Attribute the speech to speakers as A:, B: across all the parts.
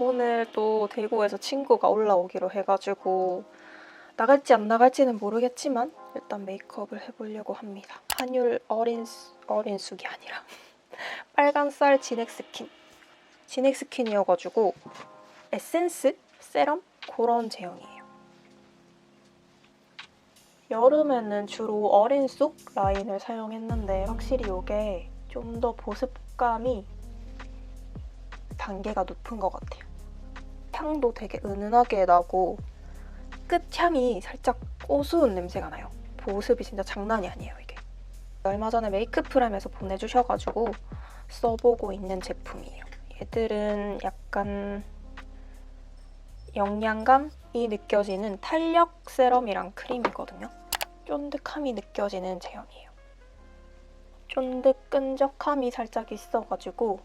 A: 오늘 또 대구에서 친구가 올라오기로 해가지고 나갈지 안 나갈지는 모르겠지만 일단 메이크업을 해보려고 합니다. 한율 어린 수- 어린 쑥이 아니라 빨간 쌀 진액 스킨 진액 스킨이어가지고 에센스 세럼 그런 제형이에요. 여름에는 주로 어린 쑥 라인을 사용했는데 확실히 이게 좀 더 보습감이 단계가 높은 것 같아요. 향도 되게 은은하게 나고 끝향이 살짝 고소한 냄새가 나요. 보습이 진짜 장난이 아니에요, 이게. 얼마 전에 메이크프램에서 보내주셔가지고 써보고 있는 제품이에요. 얘들은 약간 영양감이 느껴지는 탄력 세럼이랑 크림이거든요. 쫀득함이 느껴지는 제형이에요. 쫀득 끈적함이 살짝 있어가지고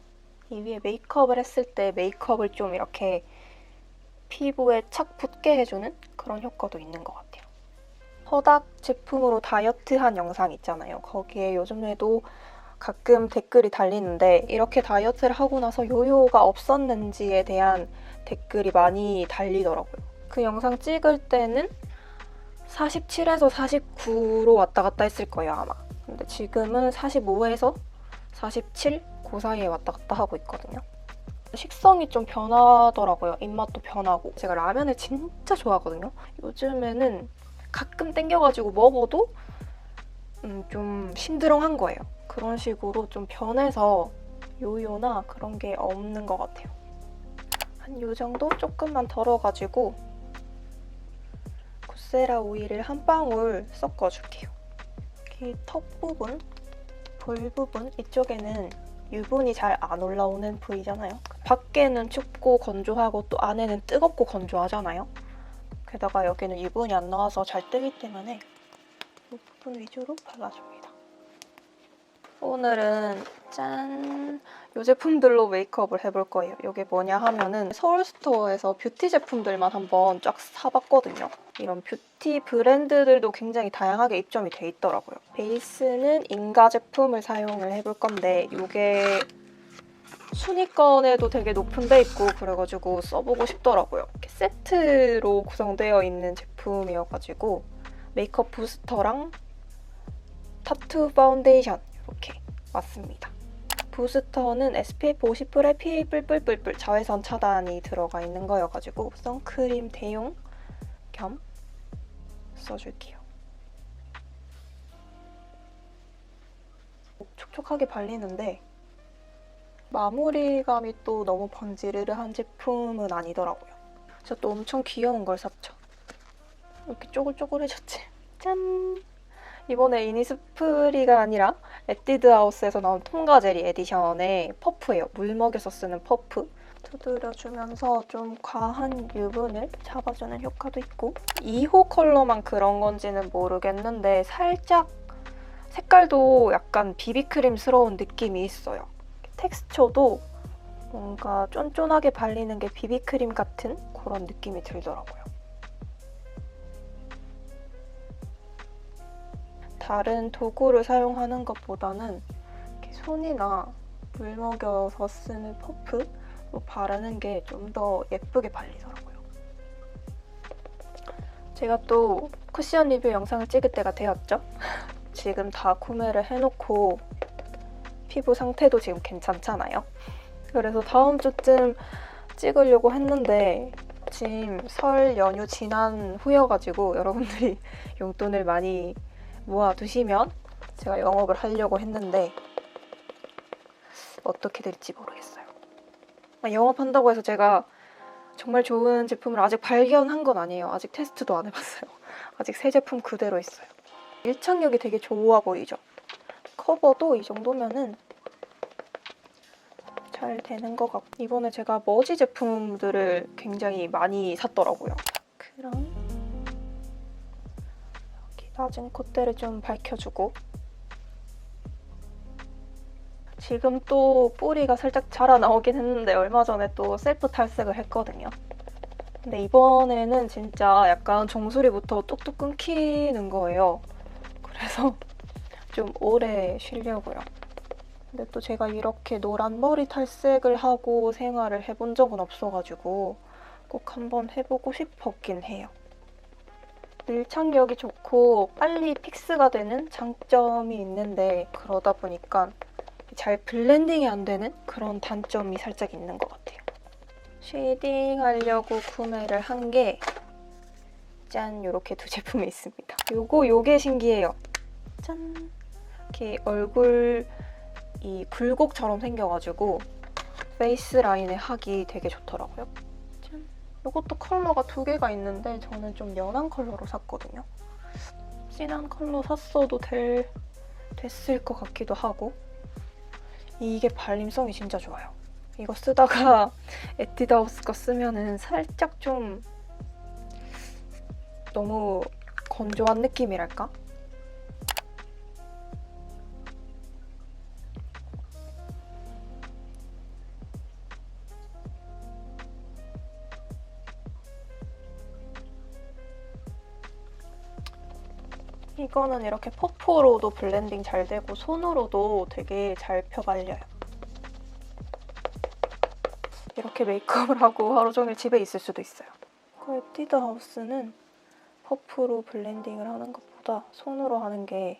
A: 이 위에 메이크업을 했을 때 메이크업을 좀 이렇게 피부에 착 붙게 해주는 그런 효과도 있는 것 같아요. 허닥 제품으로 다이어트한 영상 있잖아요. 거기에 요즘에도 가끔 댓글이 달리는데 이렇게 다이어트를 하고 나서 요요가 없었는지에 대한 댓글이 많이 달리더라고요. 그 영상 찍을 때는 47에서 49로 왔다 갔다 했을 거예요, 아마. 근데 지금은 45에서 47? 그 사이에 왔다 갔다 하고 있거든요. 식성이 좀 변하더라고요. 입맛도 변하고. 제가 라면을 진짜 좋아하거든요. 요즘에는 가끔 땡겨가지고 먹어도 음, 좀 심드렁한 거예요. 그런 식으로 좀 변해서 요요나 그런 게 없는 것 같아요. 한 요 정도 조금만 덜어가지고 구세라 오일을 한 방울 섞어줄게요. 여기 턱 부분, 볼 부분 이쪽에는 유분이 잘 안 올라오는 부위잖아요. 밖에는 춥고 건조하고 또 안에는 뜨겁고 건조하잖아요. 게다가 여기는 유분이 안 나와서 잘 뜨기 때문에 이 부분 위주로 발라줍니다. 오늘은 짠! 이 제품들로 메이크업을 해볼 거예요. 이게 뭐냐 하면은 서울스토어에서 뷰티 제품들만 한번 쫙 사봤거든요. 이런 뷰티 브랜드들도 굉장히 다양하게 입점이 돼 있더라고요. 베이스는 인가 제품을 사용을 해볼 건데 이게 순위권에도 되게 높은 데 있고 그래가지고 써보고 싶더라고요. 이렇게 세트로 구성되어 있는 제품이어가지고 메이크업 부스터랑 타투 파운데이션 이렇게 왔습니다. 부스터는 SPF 50불에 PA 뿔뿔뿔뿔 자외선 차단이 들어가 있는 거여가지고 선크림 대용 겸 써줄게요. 촉촉하게 발리는데 마무리감이 또 너무 번지르르한 제품은 아니더라고요. 저 또 엄청 귀여운 걸 샀죠. 이렇게 쪼글쪼글해졌지. 짠! 이번에 이니스프리가 아니라 에뛰드하우스에서 나온 톰가제리 에디션의 퍼프예요. 물 먹여서 쓰는 퍼프. 두드려주면서 좀 과한 유분을 잡아주는 효과도 있고 2호 컬러만 그런 건지는 모르겠는데 살짝 색깔도 약간 비비크림스러운 느낌이 있어요. 텍스처도 뭔가 쫀쫀하게 발리는 게 비비크림 같은 그런 느낌이 들더라고요. 다른 도구를 사용하는 것보다는 손이나 물 먹여서 쓰는 퍼프로 바르는 게 좀 더 예쁘게 발리더라고요. 제가 또 쿠션 리뷰 영상을 찍을 때가 되었죠. 지금 다 구매를 해놓고 피부 상태도 지금 괜찮잖아요. 그래서 다음 주쯤 찍으려고 했는데 지금 설 연휴 지난 후여가지고 여러분들이 용돈을 많이 모아두시면 제가 영업을 하려고 했는데 어떻게 될지 모르겠어요. 아, 영업한다고 해서 제가 정말 좋은 제품을 아직 발견한 건 아니에요. 아직 테스트도 안 해봤어요. 아직 새 제품 그대로 있어요. 밀착력이 되게 좋아 보이죠? 커버도 이 정도면은 잘 되는 것 같고 이번에 제가 머지 제품들을 굉장히 많이 샀더라고요. 그럼 낮은 콧대를 좀 밝혀주고 지금 또 뿌리가 살짝 자라나오긴 했는데 얼마 전에 또 셀프 탈색을 했거든요. 근데 이번에는 진짜 약간 종소리부터 뚝뚝 끊기는 거예요. 그래서 좀 오래 쉬려고요. 근데 또 제가 이렇게 노란 머리 탈색을 하고 생활을 해본 적은 없어가지고 꼭 한번 해보고 싶었긴 해요. 밀착력이 좋고 빨리 픽스가 되는 장점이 있는데 그러다 보니까 잘 블렌딩이 안 되는 그런 단점이 살짝 있는 것 같아요. 쉐이딩 하려고 구매를 한 게 짠! 이렇게 두 제품이 있습니다. 요거 요게 신기해요. 짠! 이렇게 얼굴 이 굴곡처럼 생겨가지고 페이스 라인에 하기 되게 좋더라고요. 짠! 이것도 컬러가 두 개가 있는데 저는 좀 연한 컬러로 샀거든요. 진한 컬러 샀어도 될, 됐을 것 같기도 하고 이게 발림성이 진짜 좋아요. 이거 쓰다가 에뛰드하우스 거 쓰면은 살짝 좀 너무 건조한 느낌이랄까? 이거는 이렇게 퍼프로도 블렌딩 잘 되고 손으로도 되게 잘 펴발려요. 이렇게 메이크업을 하고 하루 종일 집에 있을 수도 있어요. 그 에뛰드 하우스는 퍼프로 블렌딩을 하는 것보다 손으로 하는 게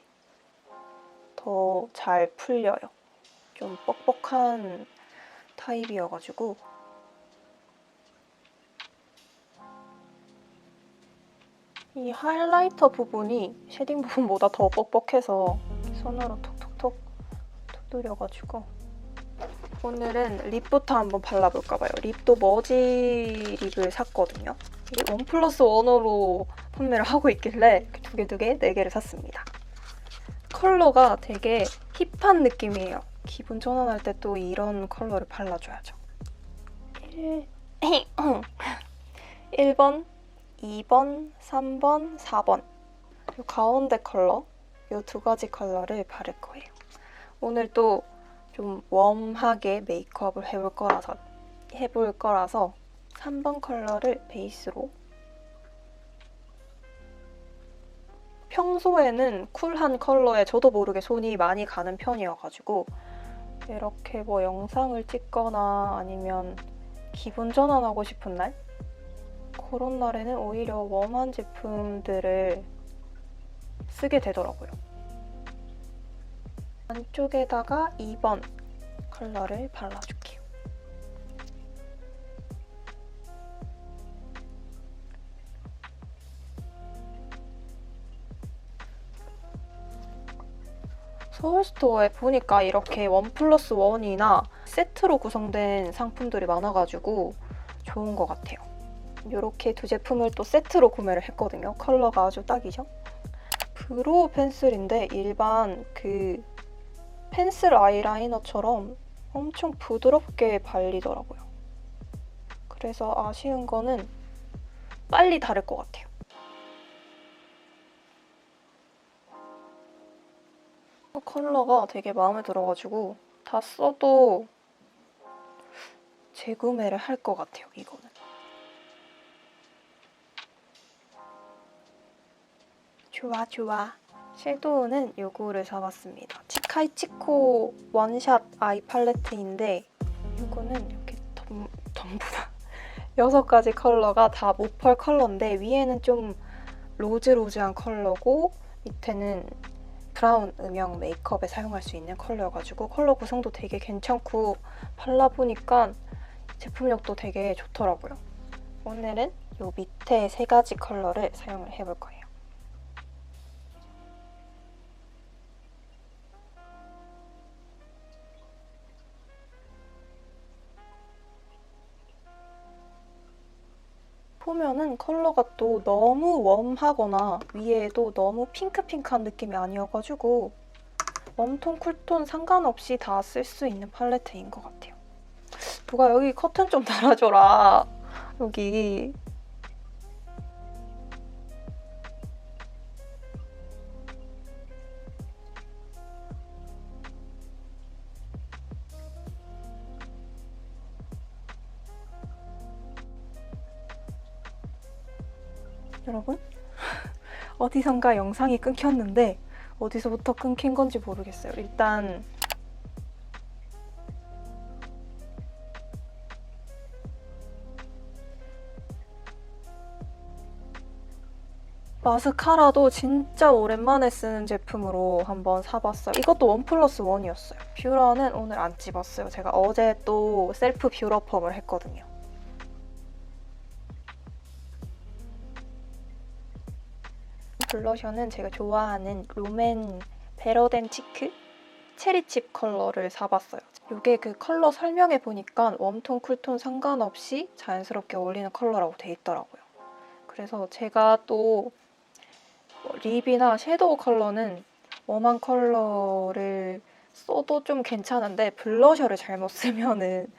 A: 더 잘 풀려요. 좀 뻑뻑한 타입이어가지고 이 하이라이터 부분이 쉐딩 부분보다 더 뻑뻑해서 손으로 톡톡톡 톡 누려가지고 오늘은 립부터 한번 발라볼까 봐요. 립도 머지 립을 샀거든요. 이게 원 플러스 원으로 판매를 하고 있길래 두 개, 두 개, 네 개를 샀습니다. 컬러가 되게 힙한 느낌이에요. 기분 전환할 때 또 이런 컬러를 발라줘야죠. 1... 1번, 2번, 3번, 4번. 이 가운데 컬러 이두 가지 컬러를 바를 거예요. 오늘 또 좀 웜하게 메이크업을 해볼 거라서 해볼 거라서 3번 컬러를 베이스로. 평소에는 쿨한 컬러에 저도 모르게 손이 많이 가는 편이어가지고 이렇게 뭐 영상을 찍거나 아니면 기분 전환하고 싶은 날 그런 날에는 오히려 웜한 제품들을 쓰게 되더라고요. 안쪽에다가 2번 컬러를 발라줄게요. 서울스토어에 보니까 이렇게 원 플러스 원이나 세트로 구성된 상품들이 많아가지고 좋은 것 같아요. 이렇게 두 제품을 또 세트로 구매를 했거든요. 컬러가 아주 딱이죠? 브로우 펜슬인데 일반 그 펜슬 아이라이너처럼 엄청 부드럽게 발리더라고요. 그래서 아쉬운 거는 빨리 다를 것 같아요. 컬러가 되게 마음에 들어가지고 다 써도 재구매를 할 것 같아요, 이거는. 좋아, 좋아. 섀도우는 요거를 사봤습니다. 치카이 치코 원샷 아이 팔레트인데 이거는 이렇게 덤, 전부 다 여섯 가지 컬러가 다 모펄 컬러인데 위에는 좀 로즈로즈한 컬러고 밑에는 브라운 음영 메이크업에 사용할 수 있는 컬러여가지고 컬러 구성도 되게 괜찮고 발라보니까 제품력도 되게 좋더라고요. 오늘은 이 밑에 세 가지 컬러를 사용을 해볼 거예요. 보면은 컬러가 또 너무 웜하거나 위에도 너무 핑크핑크한 느낌이 아니어가지고 웜톤, 쿨톤 상관없이 다 쓸 수 있는 팔레트인 것 같아요. 누가 여기 커튼 좀 달아줘라. 여기 어디선가 영상이 끊겼는데 어디서부터 끊긴 건지 모르겠어요. 일단 마스카라도 진짜 오랜만에 쓰는 제품으로 한번 사봤어요. 이것도 원 플러스 원이었어요. 뷰러는 오늘 안 집었어요. 제가 어제 또 셀프 뷰러펌을 했거든요. 블러셔는 제가 좋아하는 롬앤 베러덴 치크 체리칩 컬러를 사봤어요. 이게 그 컬러 설명에 보니까 웜톤, 쿨톤 상관없이 자연스럽게 어울리는 컬러라고 돼 있더라고요. 그래서 제가 또뭐 립이나 섀도우 컬러는 웜한 컬러를 써도 좀 괜찮은데 블러셔를 잘못 쓰면은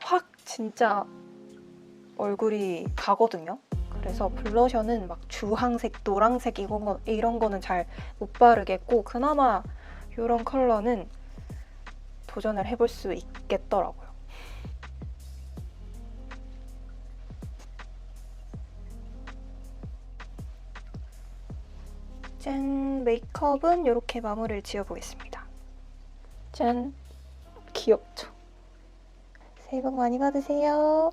A: 확 진짜 얼굴이 가거든요. 그래서 블러셔는 막 주황색, 노란색 이런, 거, 이런 거는 잘 못 바르겠고 그나마 이런 컬러는 도전을 해볼 수 있겠더라고요. 짠! 메이크업은 이렇게 마무리를 지어보겠습니다. 짠! 귀엽죠? 새해 복 많이 받으세요.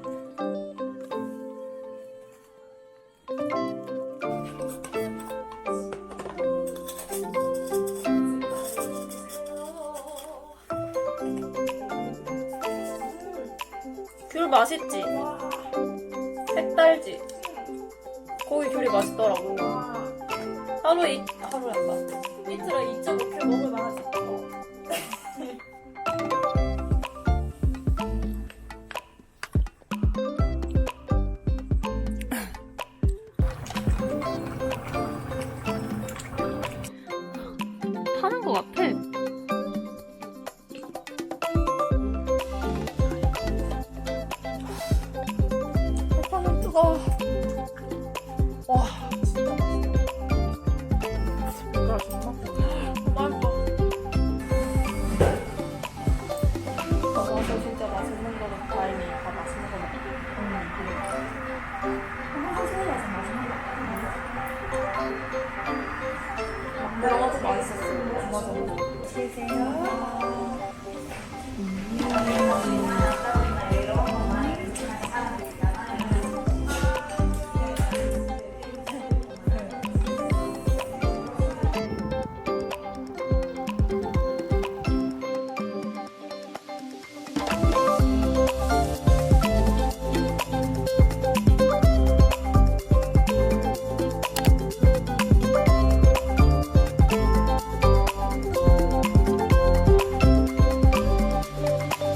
B: 맛있지? 색달지? 거기 귤이 맛있더라고. 하루에, 이- 하루에 한다. 이틀에 2.5귤 먹을만 하지.